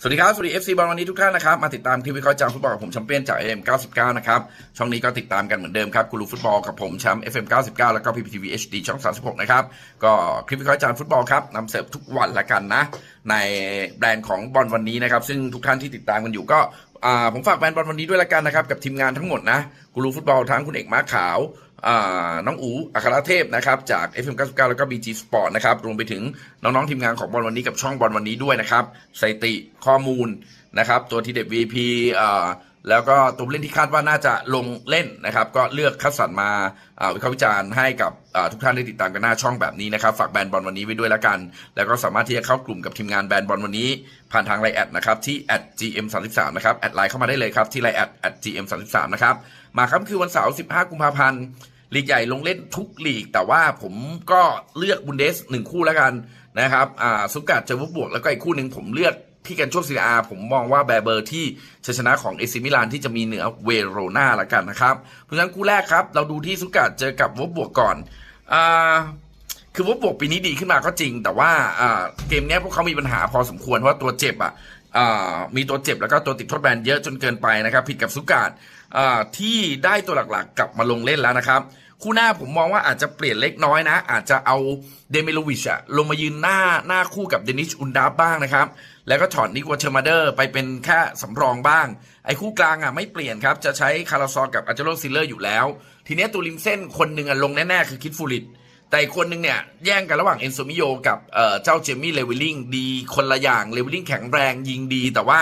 สวัสดีครับ สวัสดี FC บอลวันนี้ทุกท่านนะครับ มาติดตามคลิปวิเคราะห์จากฟุตบอลกับผมแชมเปี้ยนจาก AM 99 นะครับ ช่องนี้ก็ติดตามกันเหมือนเดิมครับกูรูฟุตบอลกับผมแชมป์ FM 99 แล้วก็ PPTV HD ช่อง 36 นะครับ ก็คลิปวิเคราะห์จากฟุตบอลครับนำเสิร์ฟทุกวันละกันนะ ในแบรนด์ของบอลวันนี้นะครับ ซึ่งทุกท่านที่ติดตามกันอยู่ก็อ่าผมฝากแบรนด์บอลวันนี้ด้วยละกันนะครับกับทีมงานทั้งหมดนะกูรูฟุตบอลทั้งคุณเอกม้าขาว น้องอูอัครเทพนะครับจาก FM 99 แล้วก็ BG Sport นะครับรวมไปถึงน้องๆทีมงานของบอลวันนี้กับช่องบอลวันนี้ด้วยนะครับสถิติข้อมูลนะครับ ตัวทีเด็ด VP แล้วก็ตัวผู้เล่นที่คาดว่าน่าจะลงเล่นนะครับ ก็เลือกคัดสรรมาวิเคราะห์วิจารณ์ให้กับทุกท่านได้ติดตามกันหน้าช่องแบบนี้นะครับ ฝากแบรนด์บอลวันนี้ไว้ด้วยละกัน แล้วก็สามารถที่จะเข้ากลุ่มกับทีมงานแบรนด์บอลวันนี้ ผ่านทางไลน์แอดนะครับที่ @gm33 นะครับแอดไลน์เข้ามาได้เลยครับที่ไลน์แอด @gm33 นะครับมาครับคือวันเสาร์ 15 กุมภาพันธ์ ลีกใหญ่ลงเล่นทุกลีก แต่ว่าผมก็เลือกบุนเดสหนึ่งคู่แล้วกันนะครับอ่าสุกัดเจอวุบบวกแล้วก็อีกคู่หนึ่งผมเลือกที่กันโชคซีอาผมมองว่าแบร์เบอร์ที่ชชนะของเอซิมิลานที่จะมีเหนือเวโรนาละกันนะครับเพราะฉะนั้นคู่แรกครับ เราดูที่สุกัดเจอกับวุบบวกก่อนอ่าคือว่าบวกปีนี้ดีขึ้นมาก็จริง แต่ว่าอ่าเกมนี้พวกเขามีปัญหาพอสมควรเพราะว่าตัวเจ็บอะมีตัวเจ็บแล้วก็ตัวติดโทษแบนเยอะจนเกินไปนะครับ ผิดกับสุกาด ที่ได้ตัวหลักๆ กลับมาลงเล่นแล้วนะครับ คู่หน้าผมมองว่าอาจจะเปลี่ยนเล็กน้อยนะ อาจจะเอาเดเมโลวิชอะลงมายืนหน้าหน้าคู่กับเดนิชอุนดาบ้างนะครับ แล้วก็ถอดนิกวเชอร์มาเดอร์ไปเป็นแค่สำรองบ้าง ไอ้คู่กลางอะไม่เปลี่ยนครับ จะใช้คาราซอกับอาจาโรซิลเลอร์อยู่แล้ว ทีนี้ตัวริมเส้นคนหนึ่งอะลงแน่ๆคือคิดฟูริตแต่คนหนึ่งเนี่ยแย่งกันระหว่างเอนโซมิโยกับเจ้าเจมี่เลวิลลิงดีคนละอย่างเลวิลลิงแข็งแรงยิงดีแต่ว่า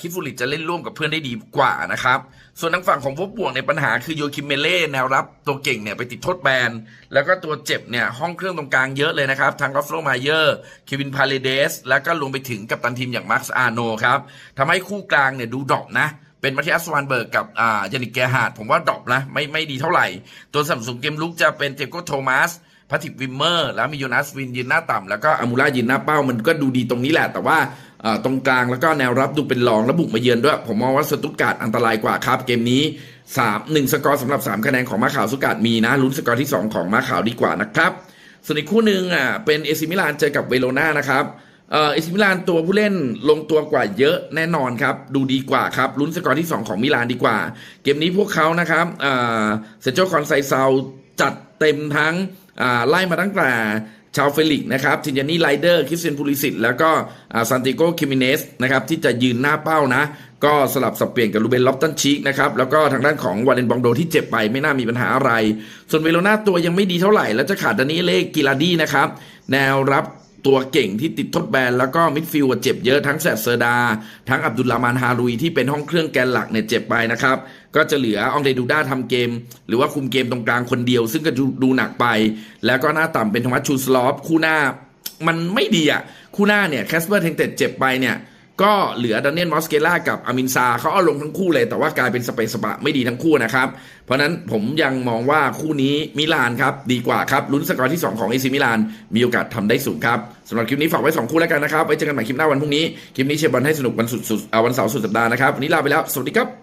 คิดฟูริตจะเล่นร่วมกับเพื่อนได้ดีกว่านะครับ ส่วนทางฝั่งของพวกบวกในปัญหาคือโยคิมเมเล่แนวรับตัวเก่งเนี่ยไปติดโทษแบน แล้วก็ตัวเจ็บเนี่ยห้องเครื่องตรงกลางเยอะเลยนะครับ ทางกอฟโลมาเยอร์เควินพาเลเดส แล้วก็รวมไปถึงกัปตันทีมอย่างมาร์คอาโนครับทำให้คู่กลางเนี่ยดูดรอปนะเป็นมาทิอัสวานเบิร์กกับอ่ายานิกแกฮาร์ดผมว่าดรอปนะไม่ไม่ดีเท่าไหร่ ตัวสนับสนุนเกมลุกจะเป็นเจโกโทมัสพัทิกวิมเมอร์ แล้วมีโยนัสวินยืนหน้าต่ำแล้วก็อามูล่ายืนหน้าเป้ามันก็ดูดีตรงนี้แหละ แต่ว่า ตรงกลางแล้วก็แนวรับดูเป็นรองแล้วบุกมาเยือนด้วย ผมมองว่าสตุตการ์ดอันตรายกว่าครับ เกมนี้3 1สกอร์สำหรับ 3 คะแนนของมาขาวสุกาดมีนะลุ้นสกอร์ที่ 2 ของมาขาวดีกว่านะครับส่วนอีกคู่หนึ่งอะเป็นเอซิมิลานเจอกับเวโรนานะครับเอซิมิลานตัวผู้เล่นลงตัวกว่าเยอะแน่นอนครับ ดูดีกว่าครับลุ้นสกอร์ที่ 2 ของมิลานดีกว่า เกมนี้พวกเขานะครับเอ่อเซโจคอนไซเซาจัดเต็มทั้งไล่มาตั้งแต่ ชาวเฟลิกนะครับทินยานี่ไลเดอร์คริสเตียนพูลิสิตแล้วก็ซันติโกคิมิเนสนะครับที่จะยืนหน้าเป้านะ ก็สลับสับเปลี่ยนกับลูเบนล็อบตันชีกนะครับแล้วก็ทางด้านของวาเลนบองโดที่เจ็บไปไม่น่ามีปัญหาอะไร ส่วนเวโรนาตัวยังไม่ดีเท่าไหร่ แล้วจะขาดดานิเล่กิลาดีนะครับแนวรับ ตัวเก่งที่ติดทดแบน แล้วก็มิดฟิลด์เจ็บเยอะทั้งแซดเซอร์ดา ทั้งอับดุลลามานฮารุยที่เป็นห้องเครื่องแกนหลักเนี่ยเจ็บไปนะครับ ก็จะเหลืออองเดดูด้าทำเกม หรือว่าคุมเกมตรงกลางคนเดียว ซึ่งก็ดูดูหนักไป แล้วก็หน้าต่ำเป็นธรรมัชชูสลอฟคู่หน้า มันไม่ดีอะคู่หน้าเนี่ยแคสเปอร์เทงเต็ดเจ็บไปเนี่ย ก็เหลือดานเนียลมอสเกล่ากับอามินซาเขาเอาลงทั้งคู่เลย แต่ว่ากลายเป็นสเปซสปะไม่ดีทั้งคู่นะครับ เพราะนั้นผมยังมองว่าคู่นี้มิลานครับดีกว่าครับลุ้นสกอร์ที่ 2 ของเอซิมิลาน มีโอกาสทำได้สูงครับสำหรับคลิปนี้ฝากไว้ 2 คู่แล้วกันนะครับไว้เจอกันใหม่คลิปหน้าวันพรุ่งนี้ คลิปนี้เชียร์บอลให้สนุกวันสุดวันเสาร์สุดสัปดาห์นะครับวันนี้ลาไปแล้วสวัสดีครับ